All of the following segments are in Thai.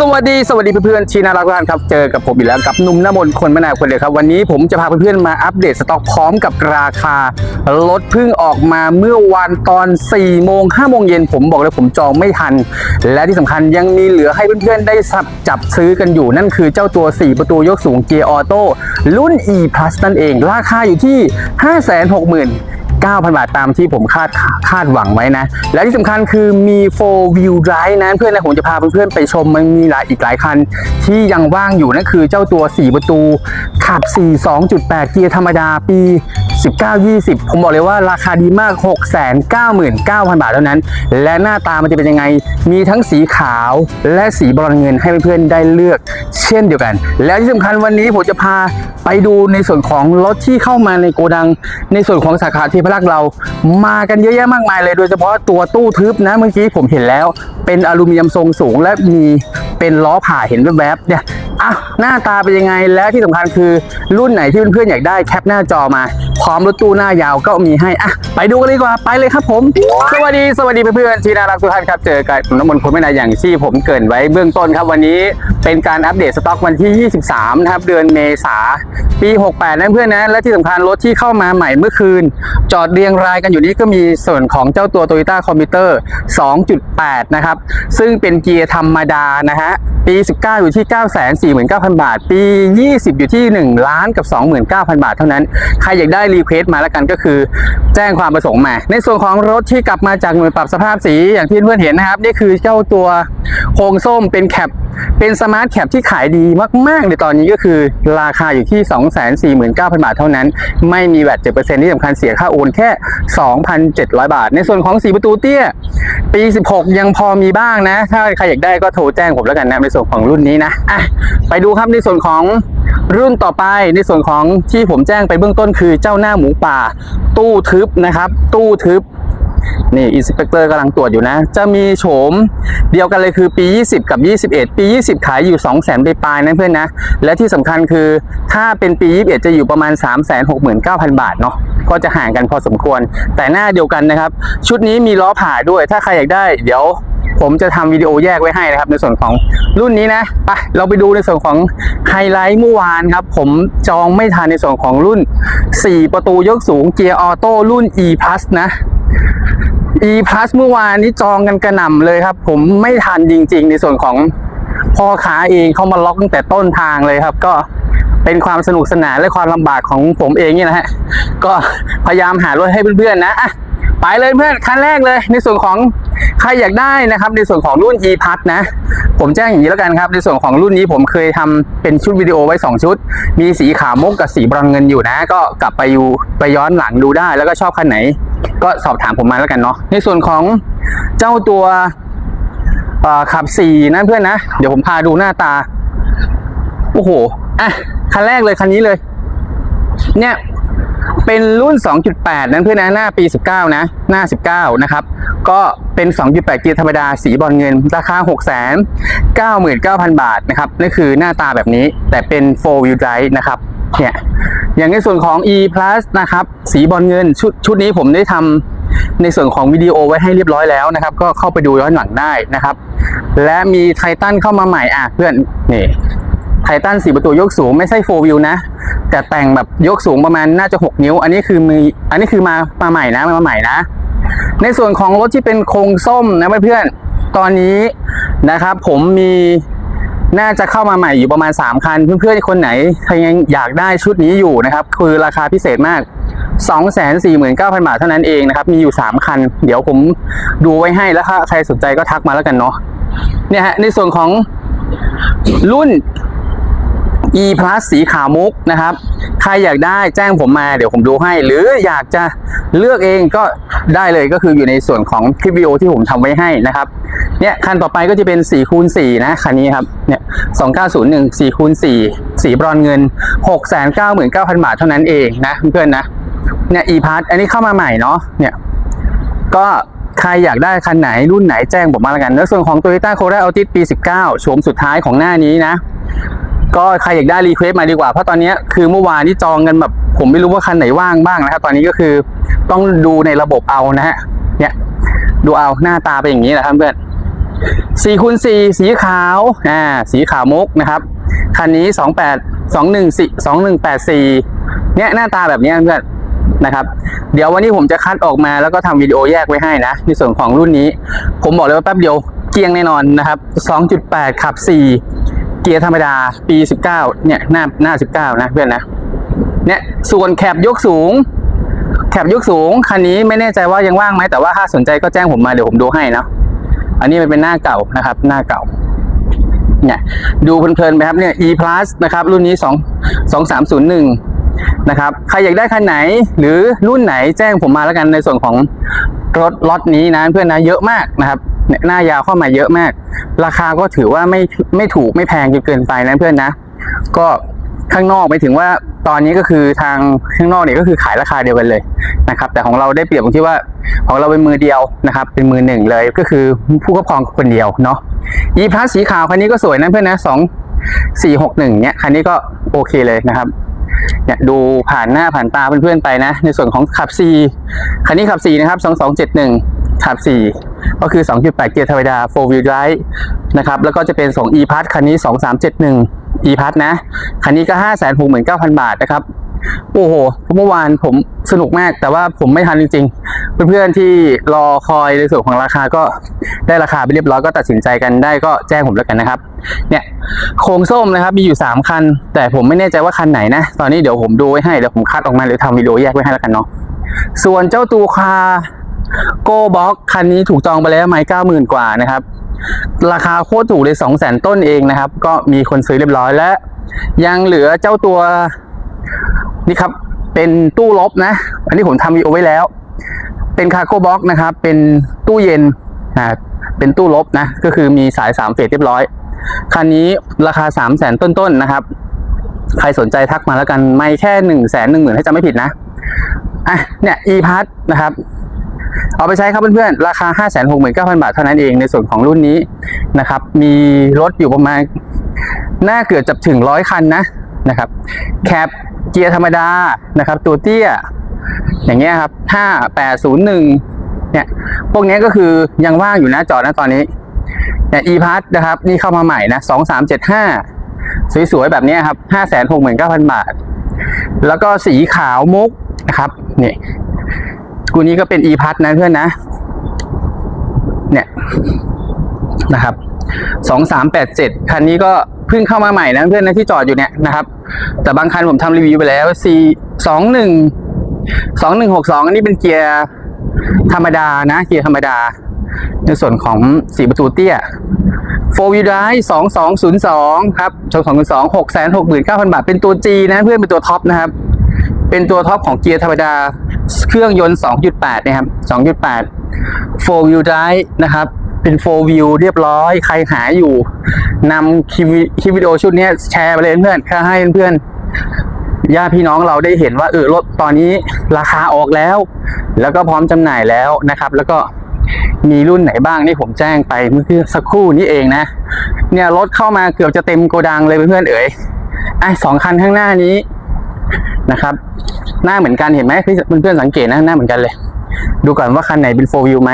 สวัสดีสวัสดีเพื่อนๆที่น่ารักทุกท่านครับเจอกับผมอีกแล้วกับนุ่มหน้ำมนคนมะนาวคนเดียวครับ วันนี้ผมจะพาเพื่อนๆมาอัปเดตสต็อกพร้อมกับราคารถเพิ่งออกมาเมื่อวันตอน 4 โมง 5 โมงเย็นผมบอกเลยผมจองไม่ทัน และที่สำคัญยังมีเหลือให้เพื่อนๆได้สับจับซื้อกันอยู่นั่นคือเจ้าตัว 4 ประตูยกสูงเกียร์ออโต้รุ่น e plus นั่นเอง ราคาอยู่ที่ 560,000 9,000 บาทตามที่ผมคาดคาดหวังไว้นะ และที่สำคัญคือมี4 wheel drive นะเพื่อนนะผมจะพาเพื่อนๆไปชมมันมีหลายอีกหลายคัน ที่ยังว่างอยู่นั่นคือเจ้าตัว 4 ประตูขับ 4 2.8 เกียร์ธรรมดาปี 19-20 ผมบอกเลยว่าราคาดีมาก 699,000 บาทเท่านั้น และหน้าตามันจะเป็นยังไง มีทั้งสีขาวและสีบรอนซ์เงินให้เพื่อนๆได้เลือกเช่นเดียวกัน และที่สำคัญวันนี้ผมจะพาไปดูในส่วนของรถที่เข้ามาในโกดัง ในส่วนของสาขาเทพรักษ์เรา มากันเยอะแยะมากมายเลย โดยเฉพาะตัวตู้ทึบนะเมื่อกี้ผมเห็นแล้ว เป็นอลูมิเนียมทรงสูง และมีเป็นล้อผ่าเห็นแวบๆเนี่ยอะหน้าตาเป็นยังไงและที่สำคัญคือรุ่นไหนที่เพื่อนๆอยากได้แคปหน้าจอมาพร้อมรถตู้หน้ายาวก็มีให้อะไปดูกันเลยดีกว่าไปเลยครับผม สวัสดีสวัสดีเพื่อนๆที่น่ารักทุกท่านครับเจอกับน้ำมนต์คนไม่นานอย่างที่ผมเกรินไว้เบื้องต้นครับวันนี้เป็นการอัปเดตสต็อกวันที่ 23 นะครับเดือนเมษาปี 68นะเพื่อนนะและที่สำคัญรถที่เข้ามาใหม่เมื่อคืน จอดเรียงรายกันอยู่นี้ก็มีส่วนของเจ้าตัว Toyota c o m p u t e r 2.8 นะครับซึ่งเป็นเกียร์ธรรมดานะฮะ ปี 19 อยู่ที่ 949,000 บาท ปี 20 อยู่ที่1ล้านกับ 29,000 บาทเท่านั้น ใครอยากได้รีเควสต์มาแล้วกันก็คือ แจ้งความประสงค์มา ในส่วนของรถที่กลับมาจากหน่วยปรับสภาพสีอย่างที่เพื่อนเห็นนะครับ นี่คือเจ้าตัวโครงส้มเป็นแคป เป็นสมาร์ทแคปที่ขายดีมาก ๆ ในตอนนี้ก็คือราคาอยู่ที่ 249,000 บาทเท่านั้น ไม่มีแวด7%ที่สำคัญเสียค่าโอนแค่ 2,700 บาท ในส่วนของสีประตูเตี้ย ปี 16 ยังพอมีบ้างนะ ถ้าใครอยากได้ก็โทรแจ้งผมแล้วกันนะ ในส่วนของรุ่นนี้นะอะไปดูครับในส่วนของรุ่นต่อไปในส่วนของที่ผมแจ้งไปเบื้องต้นคือเจ้าหน้าหมูป่า ตู้ทึบนะครับ ตู้ทึบ นี่อินสเปกเตอร์กำลังตรวจอยู่นะ จะมีโฉมเดียวกันเลยคือปี 20 กับ 21 ปี 20 ขายอยู่ 2 0 0 0 0 0ไปปลายนะเพื่อนนะ และที่สำคัญคือถ้าเป็นปี 21 จะอยู่ประมาณ 369,000 บาทเนาะก็จะห่างกันพอสมควร แต่หน้าเดียวกันนะครับ ชุดนี้มีล้อผ่าด้วยถ้าใครอยากได้เดี๋ยว ผมจะทำวิดีโอแยกไว้ให้นะครับ ในส่วนของรุ่นนี้นะไปเราไปดูในส่วนของไฮไลท์เมื่อวานครับ ผมจองไม่ทันในส่วนของรุ่น 4 ประตูยกสูงเกียร์ออโต้รุ่น e plus นะ e plus เมื่อวานนี้จองกันกระหน่ำเลยครับ ผมไม่ทันจริง ๆ ในส่วนของพ่อค้าเองเขามาล็อกตั้งแต่ต้นทางเลยครับ ก็เป็นความสนุกสนานและความลำบากของผมเองเนี่ยนะฮะก็พยายามหารถให้เพื่อนๆนะอะ ไปเลยเพื่อนคันแรกเลย ในส่วนของใครอยากได้นะครับ ในส่วนของรุ่น e plus นะ ผมแจ้งอย่างนี้แล้วกันครับ ในส่วนของรุ่นนี้ผมเคยทำเป็นชุดวิดีโอไว้ 2 ชุด มีสีขาวมุกกับสีบรอนเงินอยู่นะ ก็กลับไปอยู่ไปย้อนหลังดูได้ แล้วก็ชอบคันไหน ก็สอบถามผมมาแล้วกันเนาะในส่วนของเจ้าตัวขับสี่นั่นเพื่อนนะ เดี๋ยวผมพาดูหน้าตา โอ้โหอะคันแรกเลยคันนี้เลย เนี่ย เป็นรุ่น 2.8 นั้นเพื่อนนะหน้าปี 19 นะ หน้า 19 นะครับ ก็เป็น 2.8 เกียร์ธรรมดาสีบอลเงิน ราคา 699,000 บาทนะครับนี่นคือหน้าตาแบบนี้แต่เป็น 4 wheel drive นะครับเนี่ยอย่างในส่วนของ e plus นะครับ สีบอลเงินชุดชุดนี้ผมได้ทำในส่วนของวิดีโอไว้ให้เรียบร้อยแล้วนะครับ ก็เข้าไปดูย้อนหลังได้นะครับ และมีไททันเข้ามาใหม่อะเพื่อนนี่ไททันสีประตูยกสูงไม่ใช่โฟวิวนะ แต่แต่งแบบยกสูงประมาณน่าจะ 6 นิ้ว อันนี้คือมีอันนี้คือมามาใหม่นะมาใหม่นะ ในส่วนของรถที่เป็นโครงส้มนะเพื่อนๆตอนนี้นะครับ ผมมีน่าจะเข้ามาใหม่อยู่ประมาณ 3 คัน เพื่อนๆคนไหนใครยังอยากได้ชุดนี้อยู่นะครับ คือราคาพิเศษมาก 249,000 บาทเท่านั้นเองนะครับ มีอยู่ 3 คัน เดี๋ยวผมดูไว้ให้แล้วถ้าใครสนใจก็ทักมาแล้วกันเนาะเนี่ยฮะในส่วนของรุ่น e plus สีขาวมุกนะครับ ใครอยากได้แจ้งผมมาเดี๋ยวผมดูให้ หรืออยากจะเลือกเองก็ได้เลยก็คืออยู่ในส่วนของคลิปวิดีโอที่ผมทำไว้ให้นะครับเนี่ยคันต่อไปก็จะเป็น4คูณ4นะคันนี้ครับเนี่ย2901 4คูณ4สีบรอนเงิน699,000บาทเท่านั้นเองนะเพื่อนๆนะเนี่ย e plus อันนี้เข้ามาใหม่เนาะเนี่ยก็ใครอยากได้คันไหนรุ่นไหนแจ้งผมมาแล้วกันแล้วส่วนของ Toyota Corolla Altis ปี 19โฉมสุดท้ายของหน้านี้นะ ก็ใครอยากได้รีเควส์มาดีกว่า เพราะตอนนี้คือเมื่อวานที่จองกันแบบ ผมไม่รู้ว่าคันไหนว่างบ้างนะครับ ตอนนี้ก็คือต้องดูในระบบเอานะฮะ เนี่ย ดูเอาหน้าตาเป็นอย่างนี้แหละครับเพื่อน4คูณ4สีขาว อ่า สีขาวมุกนะครับ คันนี้28 21 2184เนี่ยหน้าตาแบบนี้เพื่อนนะครับ เดี๋ยววันนี้ผมจะคัดออกมาแล้วก็ทำวิดีโอแยกไว้ให้นะ ในส่วนของรุ่นนี้ ผมบอกเลยว่าแป๊บเดียวเกียงแน่นอนนะครับ 2.8 ขับ 4 เกียร์ธรรมดาปี 19 เนี่ยหน้าหน้า 19 นะเพื่อนนะเนี่ยส่วนแคบยกสูง แคบยกสูงคันนี้ไม่แน่ใจว่ายังว่างไหมแต่ว่าถ้าสนใจก็แจ้งผมมาเดี๋ยวผมดูให้นะอันนี้มันเป็นหน้าเก่านะครับ หน้าเก่าเนี่ยดูเพลินๆไปครับเนี่ย e plus นะครับ รุ่นนี้ 2 2301 นะครับ ใครอยากได้คันไหน หรือรุ่นไหนแจ้งผมมาแล้วกันในส่วนของรถล็อตนี้นะเพื่อนนะเยอะมากนะครับ หน้ายาวเข้ามาเยอะมาก ราคาก็ถือว่าไม่ไม่ถูกไม่แพงจนเกินไปนะเพื่อนนะ ก็ข้างนอกไปถึงว่าตอนนี้ก็คือทางข้างนอกเนี่ยก็คือขายราคาเดียวกันเลยนะครับ แต่ของเราได้เปรียบตรงที่ว่าของเราเป็นมือเดียวนะครับ เป็นมือหนึ่งเลยก็คือผู้ครอบครองคนเดียวเนาะ e plus สีขาวคันนี้ก็สวยนะเพื่อนนะสองสี่หกหนึ่งเนี่ยคันนี้ก็โอเคเลยนะครับเนี่ยดูผ่านหน้าผ่านตาเพื่อนๆไปนะ ในส่วนของขับ C คันนี้ขับ4นะครับ2271 ขับ 4 ก็คือ 2.8 เกียร์ธรรมดา 4 wheel drive นะครับ แล้วก็จะเป็นส่ง e plus คันนี้ 2371 e plus นะ คันนี้ก็ 569,000 บาทนะครับ โอ้โห เมื่อวานผมสนุกมาก แต่ว่าผมไม่ทันจริงๆ เพื่อนๆที่รอคอยในส่วนของราคาก็ได้ราคาไปเรียบร้อยก็ตัดสินใจกันได้ก็แจ้งผมแล้วกันนะครับ เนี่ยโครงส้มนะครับมีอยู่ 3 คัน แต่ผมไม่แน่ใจว่าคันไหนนะ ตอนนี้เดี๋ยวผมดูไว้ให้เดี๋ยวผมคัดออกมาหรือทำวิดีโอแยกไว้ให้แล้วกันเนาะส่วนเจ้าตัวคา โกบ็อกคันนี้ถูกจองไปแล้วไหมเก้าหมื่นกว่านะครับ ราคาโคตรถูกเลยสองแสนต้นเองนะครับ ก็มีคนซื้อเรียบร้อยและยังเหลือเจ้าตัวนี่ครับ เป็นตู้ลบนะ อันนี้ผมทำวีดีโอไว้แล้ว เป็นคาร์โก้บ็อกนะครับ เป็นตู้เย็นอ่าเป็นตู้ลบนะ ก็คือมีสายสามเฟสเรียบร้อย คันนี้ราคาสามแสนต้นๆนะครับ ใครสนใจทักมาแล้วกัน ไม่แค่หนึ่งแสนหนึ่งหมื่นให้จำไม่ผิดนะ อะ เนี่ย e p a s นะครับ เอาไปใช้ครับเพื่อนๆ ราคา 5 6 9 0 0 0 บาทเท่านั้นเองในส่วนของรุ่นนี้นะครับ มีรถอยู่ประมาณน่าเกือบจะถึงร้อยคันนะนะครับ แคปเกียร์ธรรมดานะครับ ตัวเตี้ย อย่างเงี้ยครับ 5801 เนี่ย พวกนี้ก็คือยังว่างอยู่นะจอดนะตอนนี้เนี่ย e p a s นะครับ นี่เข้ามาใหม่นะ 2375 สวยๆ แบบนี้ครับ 569,000 บาท แล้วก็สีขาวมุกนะครับนี่ กูนี้ก็เป็น e p a s นะเพื่อนนะ เนี่ยนะครับสองสามแปดเจ็ดคันนี้ก็เพิ่งเข้ามาใหม่นะเพื่อนนะที่จอดอยู่เนี่ยนะครับ แต่บางคันผมทำรีวิวไปแล้ว C สองหนึ่งสองหนึ่งหกสองอันนี้เป็นเกียร์ธรรมดานะเกียร์ธรรมดา ในส่วนของสีประตูเตี้ย4 wheel drive 2202ครับ2202 6 6 9 0 0 0บาท เป็นตัว G นะเพื่อนเป็นตัวท็อปนะครับ เป็นตัวท็อปของเกียร์ธรรมดา เครื่องยนต์ 2.8 นะครับ 2.8 4 wheel drive นะครับ เป็น 4 wheel เรียบร้อย ใครหาอยู่นำคลิปวิคลิปวิดีโอชุดนี้แชร์ไปเลยเพื่อนแค่ให้เพื่อนญาติพี่น้องเราได้เห็นว่าเออรถตอนนี้ราคาออกแล้ว แล้วก็พร้อมจำหน่ายแล้วนะครับ แล้วก็มีรุ่นไหนบ้างที่ผมแจ้งไปเมื่อสักครู่นี้เองนะ เนี่ยรถเข้ามาเกือบจะเต็มโกดังเลยเพื่อนเอ๋ยไอ้สองคันข้างหน้านี้ นะครับ หน้าเหมือนกันเห็นไหมเพื่อนๆสังเกตนะหน้าเหมือนกันเลย ดูก่อนว่าคันไหนเป็น4 wheel ไหม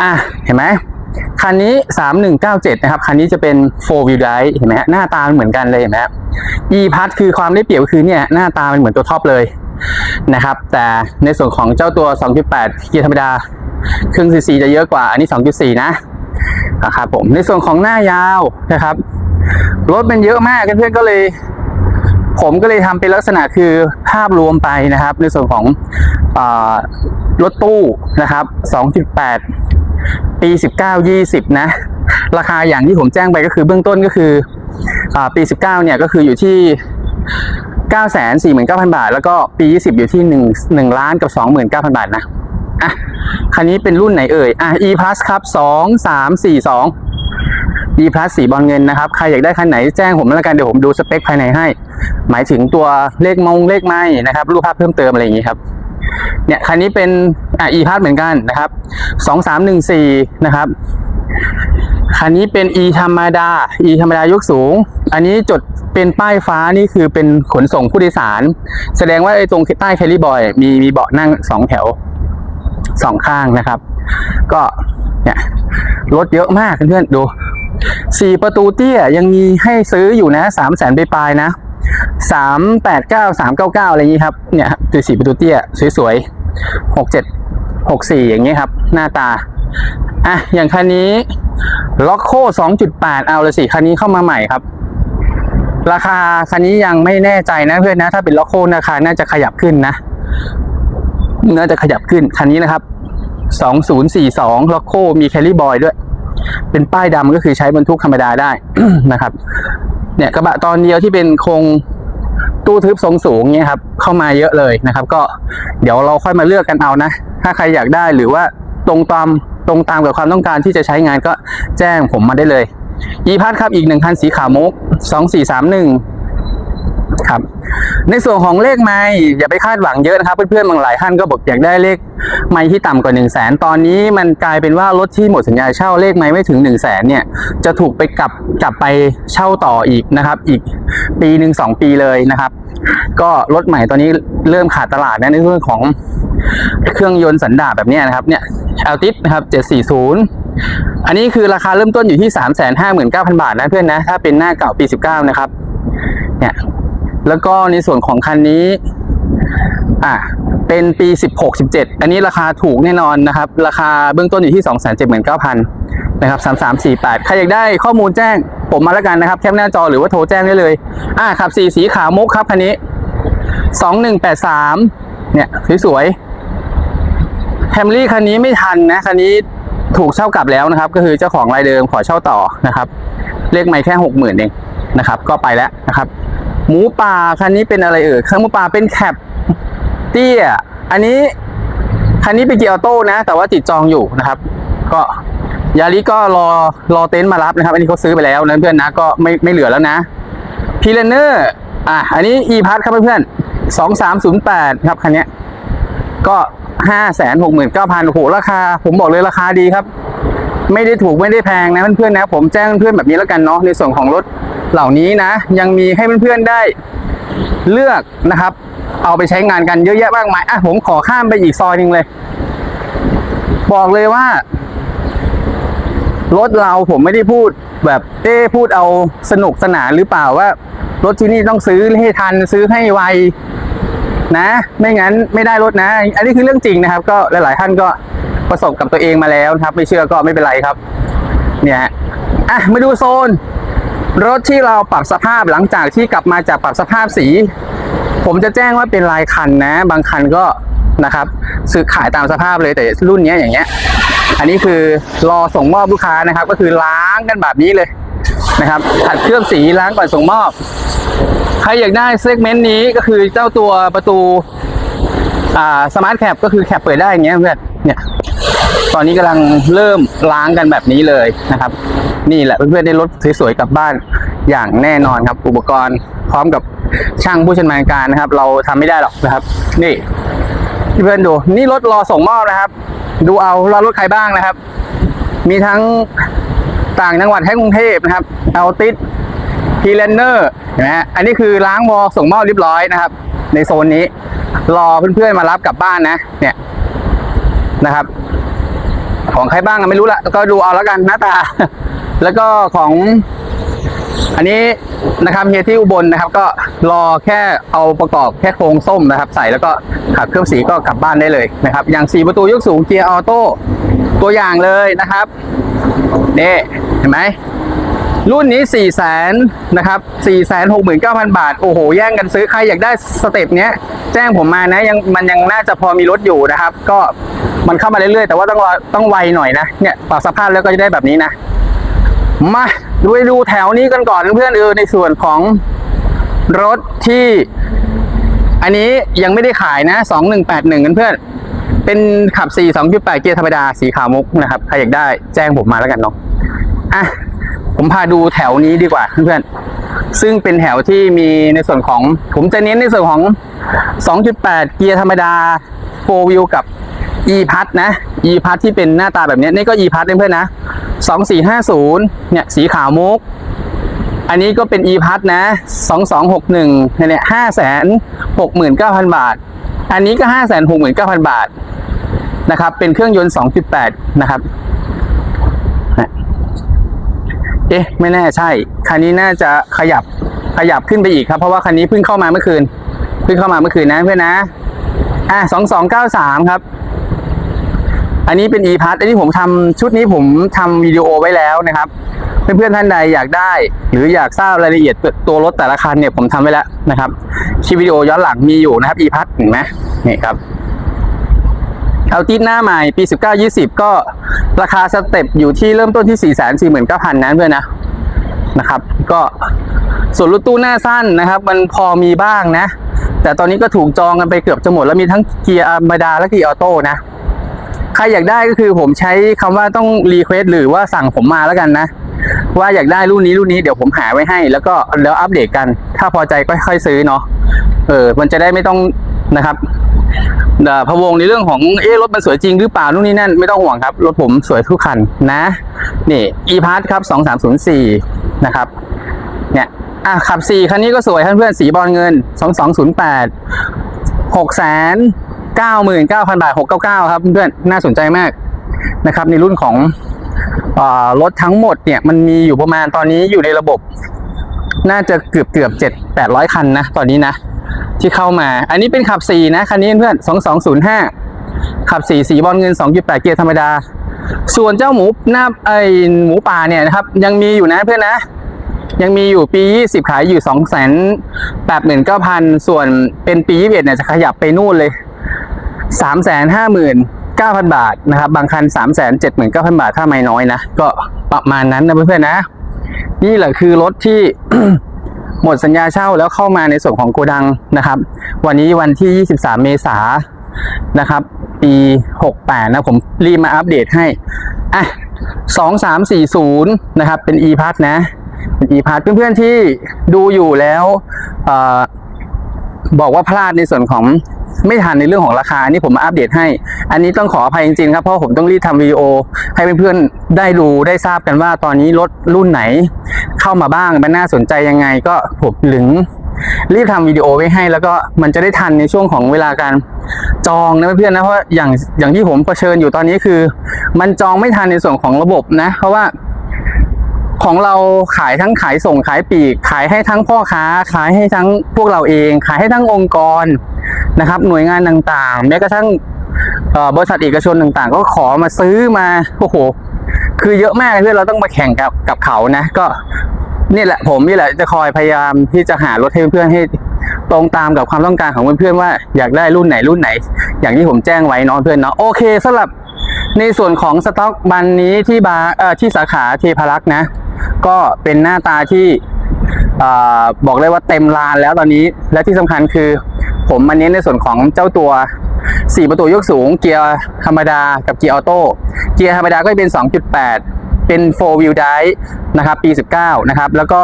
อะเห็นไหมคันนี้ 3197 นะครับ คันนี้จะเป็น4 wheel drive เห็นไหมฮะหน้าตาเหมือนกันเลยเห็นไหมฮะ e p a s คือความได้เปรียบคือเนี่ยหน้าตามันเหมือนตัวท็อปเลยนะครับ แต่ในส่วนของเจ้าตัว 2.8 เกียร์ธรรมดา เครื่องซีซีจะเยอะกว่า อันนี้ 2.4 นะนะครับผม ในส่วนของหน้ายาวนะครับ รถมันเยอะมากเพื่อนๆก็เลย ผมก็เลยทำเป็นลักษณะคือภาพรวมไปนะครับ ในส่วนของอรถตู้นะครับ 2.8 ปี 19 20 นะ ราคาอย่างที่ผมแจ้งไปก็คือเบื้องต้นก็คืออปี 19 เนี่ยก็คืออยู่ที่ 949,000 บาท แล้วก็ปี 20 อยู่ที่ 1 1ล้านกับ 29,000 บาทนะอะคันนี้เป็นรุ่นไหนเอ่ยอะ e plus ครับ 2 3 4 2 e plus สีบอลเงินนะครับ ใครอยากได้คันไหนแจ้งผมแล้วกันเดี๋ยวผมดูสเปคภายในให้ หมายถึงตัวเลขมงเลขไม้นะครับรูปภาพเพิ่มเติมอะไรอย่างนี้ครับเนี่ยคันนี้เป็นอะ e plus เหมือนกันนะครับ2314นะครับคันนี้เป็น e ธรรมดา e ธรรมดายกสูง อันนี้จดเป็นป้ายฟ้านี่คือเป็นขนส่งผู้โดยสาร แสดงว่าไอ้ตรงใต้แคลิบอย มีมีเบาะนั่งสองแถวสองข้างนะครับ ก็เนี่ยรถเยอะมากเพื่อนๆดู สี่ประตูเตี้ยยังมีให้ซื้ออยู่นะสามแสนปลายๆนะสามแปดเก้าสามเก้าเก้าอะไรอย่างนี้ครับเนี่ยคือสี่ประตูเตี้ยสวยๆหกเจ็ดหกสี่อย่างนี้ครับ หน้าตาอะอย่างคันนี้ล็อกโค2.8เอาเลยสิคันนี้เข้ามาใหม่ครับ ราคาคันนี้ยังไม่แน่ใจนะเพื่อนนะ ถ้าเป็นล็อกโคราคาน่าจะขยับขึ้นนะน่าจะขยับขึ้นคันนี้นะครับ2042ล็อกโคมีแคลรี่บอยด้วย เป็นป้ายดำก็คือใช้บรรทุกธรรมดาได้นะครับ เนี่ยกระบะตอนเดียวที่เป็นโครงตู้ทึบทรงสูงเนี่ยครับ เข้ามาเยอะเลยนะครับ ก็เดี๋ยวเราค่อยมาเลือกกันเอานะ ถ้าใครอยากได้หรือว่าตรงตามตรงตามกับความต้องการที่จะใช้งานก็แจ้งผมมาได้เลยยีพัทครับอีกหนึ่งคันสีขาวมุกสองสี่สามหนึ่ง ครับ ในส่วนของเลขไม่อย่าไปคาดหวังเยอะนะครับ เพื่อนๆบางหลายท่านก็บอกอยากได้เลขไม่ที่ต่ำกว่า1นึ่งแสนตอนนี้มันกลายเป็นว่ารถที่หมดสัญญาเช่าเลขไม่ไม่ถึง1นึ่งแสนเนี่ยจะถูกไปกลับกลับไปเช่าต่ออีกนะครับ อีกปีหนึ่งสองปีเลยนะครับ ก็รถใหม่ตอนนี้เริ่มขาดตลาดนะในเรื่องของเครื่องยนต์สันดาปแบบนี้นะครับเนี่ยอลติสนะครับ740อันนี้คือราคาเริ่มต้นอยู่ที่ 359,000 บาทนะเพื่อนนะ ถ้าเป็นหน้าเก่าปี 19 นะครับ เนี่ย แล้วก็ในส่วนของคันนี้ อะเป็นปี 16 17 อันนี้ราคาถูกแน่นอนนะครับ ราคาเบื้องต้นอยู่ที่ 279,000 นะครับ 3348 ใครอยากได้ข้อมูลแจ้งผมมาแล้วกันนะครับ แคปหน้าจอหรือว่าโทรแจ้งได้เลย อะขับสีสีขาวมุกครับคันนี้ 2183 เนี่ย สวยๆแฮมรี่คันนี้ไม่ทันนะ คันนี้ถูกเช่ากลับแล้วนะครับ ก็คือเจ้าของรายเดิมขอเช่าต่อนะครับ เลขไม่แค่หกหมื่นเองนะครับ ก็ไปแล้วนะครับ หมูป่าคันนี้เป็นอะไรเอ่ยคันหมูป่าเป็นแคปเตี้ย อันนี้คันนี้เป็นเกียร์ออโต้นะ แต่ว่าติดจองอยู่นะครับ ก็ยาริก็รอรอเต็นท์มารับนะครับ อันนี้เขาซื้อไปแล้วนะเพื่อนนะก็ไม่ไม่เหลือแล้วนะพีเลนเนอร์อะอันนี้ e p a s ครับเพื่อนสองสามศูนย์แปดครับคันนี้ก็ห้าแสนหกหมื่นเก้าพันโอ้โหราคา ผมบอกเลยราคาดีครับ ไม่ได้ถูกไม่ได้แพงนะเพื่อนๆนะ ผมแจ้งเพื่อนแบบนี้แล้วกันเนาะในส่วนของรถ เหล่านี้นะ ยังมีให้เพื่อนๆได้เลือกนะครับ เอาไปใช้งานกันเยอะแยะมากมายอะผมขอข้ามไปอีกซอยหนึ่งเลย บอกเลยว่ารถเราผมไม่ได้พูดแบบเอ้พูดเอาสนุกสนานหรือเปล่าว่า รถที่นี่ต้องซื้อให้ทันซื้อให้ไวนะ ไม่งั้นไม่ได้รถนะ อันนี้คือเรื่องจริงนะครับ ก็หลาย ๆ ท่านก็ประสบกับตัวเองมาแล้วครับ ไม่เชื่อก็ไม่เป็นไรครับ เนี่ยอะมาดูโซน รถที่เราปรับสภาพหลังจากที่กลับมาจากปรับสภาพสี ผมจะแจ้งว่าเป็นลายคันนะ บางคันก็นะครับซื้อขายตามสภาพเลยแต่รุ่นนี้อย่างเงี้ย อันนี้คือรอส่งมอบลูกค้านะครับ ก็คือล้างกันแบบนี้เลยนะครับขัดเคลือบสีล้างก่อนส่งมอบ ใครอยากได้เซกเมนต์นี้ก็คือเจ้าตัวประตูอ่าสมาร์ทแคปก็คือแคปเปิดได้อย่างเงี้ยเพื่อนเนี่ยตอนนี้กำลังเริ่มล้างกันแบบนี้เลยนะครับ นี่แหละเพื่อนๆได้รถสวยๆกลับบ้านอย่างแน่นอนครับ อุปกรณ์พร้อมกับช่างผู้ชำนาญการนะครับ เราทำไม่ได้หรอกนะครับ นี่เพื่อนดู นี่รถรอส่งมอบนะครับ ดูเอารอรถใครบ้างนะครับ มีทั้งต่างจังหวัดให้กรุงเทพนะครับเอาติดพีเลนเนอร์นะฮะอันนี้คือล้างวอส่งมอบเรียบร้อยนะครับ ในโซนนี้ รอเพื่อนๆมารับกลับบ้านนะ เนี่ยนะครับ ของใครบ้างไม่รู้ละก็ดูเอาแล้วกันหน้าตา แล้วก็ของอันนี้นะครับเฮียที่อุบลนะครับ ก็รอแค่เอาประกอบแค่โครงส้มนะครับ ใส่แล้วก็ขับเครื่องสีก็กลับบ้านได้เลยนะครับ อย่างสีประตูยกสูงเกียร์ออโต้ตัวอย่างเลยนะครับนี่เห็นไหมรุ่นนี้4 0 0แสนนะครับ4 6 9 0 0 0บาท โอ้โห แย่งกันซื้อ ใครอยากได้สเต็ปเนี้ย แจ้งผมมานะยังมันยังน่าจะพอมีรถอยู่นะครับ ก็มันเข้ามาเรื่อยๆ แต่ว่าต้องรอต้องไวหน่อยนะ เนี่ยปรับสภาพแล้วก็จะได้แบบนี้นะ มาดูไปดูแถวนี้กันก่อนเพื่อนเออในส่วนของรถที่ อันนี้ยังไม่ได้ขายนะ2181กันเพื่อน เป็นขับ4 2.8เกียร์ธรรมดาสีขาวมุกนะครับใครอยากได้แจ้งผมมาแล้วกันเนาะอะผมพาดูแถวนี้ดีกว่าเพื่อนๆซึ่งเป็นแถวที่มีในส่วนของ ผมจะเน้นในส่วนของ 2.8 เกียร์ธรรมดา 4 wheel กับ e p a s นะ e p a s ที่เป็นหน้าตาแบบนี้นี่ก็ e p a s เพื่อนๆนะ2450เนี่ยสีขาวมุก อันนี้ก็เป็น e p a s นะ2261เนี่ย569,000บาท อันนี้ก็569,000บาทนะครับ เป็นเครื่องยนต์2.8นะครับเอ๊ะไม่แน่ใช่ คันนี้น่าจะขยับขยับขึ้นไปอีกครับ เพราะว่าคันนี้เพิ่งเข้ามาเมื่อคืน เพิ่งเข้ามาเมื่อคืนนะเพื่อนนะอะสองสองเก้าสามครับ อันนี้เป็น e p a s อันนี้ผมทำชุดนี้ผมทำวิดีโอไว้แล้วนะครับเพื่อนๆท่านใดอยากได้ หรืออยากทราบรายละเอียดตัวรถแต่ละคันเนี่ยผมทำไว้แล้วนะครับคลิปวิดีโอย้อนหลังมีอยู่นะครับ e p a s เห็นไหมนี่ครับเอาติดหน้าใหม่ปี 19 20 ก็ราคาสเต็ปอยู่ที่เริ่มต้นที่ 4 4 9 0 0 0 นั้นเพื่อนนะนะครับ ก็ส่วนรถตู้หน้าสั้นนะครับ มันพอมีบ้างนะ แต่ตอนนี้ก็ถูกจองกันไปเกือบจะหมดแล้วมีทั้งเกียร์ธรรมดาและเกียร์ออโต้นะ ใครอยากได้ก็คือผมใช้คำว่าต้องรีเควสหรือว่าสั่งผมมาแล้วกันนะ ว่าอยากได้รุ่นนี้รุ่นนี้เดี๋ยวผมหาไว้ให้ แล้วก็เดี๋ยวอัปเดตกัน ถ้าพอใจก็ค่อยซื้อเนาะเออ มันจะได้ไม่ต้องนะครับเอ่อพะวงในเรื่องของเอ๊รถมันสวยจริงหรือเปล่านู่นนี่นั่นไม่ต้องห่วงครับ รถผมสวยทุกคันนะนี่ e p a s ครับ2304นย์สี่นะครับ เนี่ยอะขับ4คันนี้ก็สวยเพื่อนๆสีบอลเงิน2208 6 9 9 0 0 0 บาท 699 ครับเพื่อนๆน่าสนใจมากนะครับ ในรุ่นของรถทั้งหมดเนี่ยมันมีอยู่ประมาณตอนนี้อยู่ในระบบ น่าจะเกือบเกือบเจ็ดแปดร้อยคันนะ ตอนนี้นะ ที่เข้ามา อันนี้เป็นขับ 4 นะ คันนี้เพื่อน 2205 ขับ 4 สีบอลเงิน 2.8 เกียร์ธรรมดา ส่วนเจ้าหมูหน้าไอหมูป่าเนี่ยนะครับ ยังมีอยู่นะเพื่อนนะยังมีอยู่ปี 20 ขายอยู่ 2 8 9 0 0 0 ส่วนเป็นปี 21 เนี่ยจะขยับไปนู่นเลย 3 5 9 0 0 0 บาทนะครับ บางคัน 3 7 9 0 0 0 บาท ถ้าไม่น้อยนะ ก็ประมาณนั้นนะเพื่อนๆนะ นี่แหละคือรถที่หมดสัญญาเช่าแล้วเข้ามาในส่วนของโกดังนะครับ วันนี้วันที่ 23 เมษายนนะครับ ปี 68 นะผมรีบมาอัปเดตให้ อะ 2340 นะครับ เป็น e p a s นะ เป็น e p a s เพื่อนๆที่ดูอยู่แล้วอบอกว่าพลาดในส่วนของ ไม่ทันในเรื่องของราคาอันนี้ผมมาอัปเดตให้ อันนี้ต้องขออภัยจริงๆครับเพราะผมต้องรีบทำวิดีโอให้เพื่อนๆได้ดูได้ทราบกันว่าตอนนี้รถรุ่นไหน เข้ามาบ้างมันน่าสนใจยังไงก็ผมถึงรีบทำวิดีโอไว้ให้แล้วก็มันจะได้ทันในช่วงของเวลาการจองนะเพื่อนๆนะเพราะอย่างอย่างที่ผมเผชิญอยู่ตอนนี้คือ มันจองไม่ทันในส่วนของระบบนะ เพราะว่าของเราขายทั้งขายส่งขายปลีก ขายให้ทั้งพ่อค้า ขายให้ทั้งพวกเราเอง ขายให้ทั้งองค์กร นะครับ หน่วยงานต่างๆ แม้กระทั่งบริษัทเอกชนต่างๆ ก็ขอมาซื้อมาโอ้โหคือเยอะมากเพื่อนเราต้องมาแข่งกับกับเขานะ ก็นี่แหละผมนี่แหละจะคอยพยายามที่จะหารถให้เพื่อนๆให้ตรงตามกับความต้องการของเพื่อนๆว่าอยากได้รุ่นไหนรุ่นไหน อย่างที่ผมแจ้งไว้เนาะเพื่อนเนาะโอเคสำหรับในส่วนของสต็อกบันนี้ที่บาร์เอ่อที่สาขาเทพารักษ์นะ ก็เป็นหน้าตาที่อ่อบอกเลยว่าเต็มลานแล้วตอนนี้และที่สำคัญคือ ผมมาเน้นในส่วนของเจ้าตัว 4 ประตูยกสูง เกียร์ธรรมดากับเกียร์ออโต้เกียร์ธรรมดาก็จะเป็น 2.8 เป็น 4 wheel drive นะครับปี 19 นะครับ แล้วก็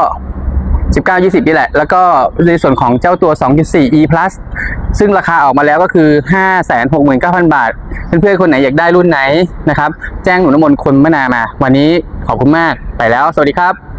19 20 นี่แหละ แล้วก็ในส่วนของเจ้าตัว 2.4 e plus ซึ่งราคาออกมาแล้วก็คือ 569,000 บาท เพื่อนๆคนไหนอยากได้รุ่นไหนนะครับ แจ้งหนุนมนต์คนมนามา วันนี้ขอบคุณมาก ไปแล้ว สวัสดีครับ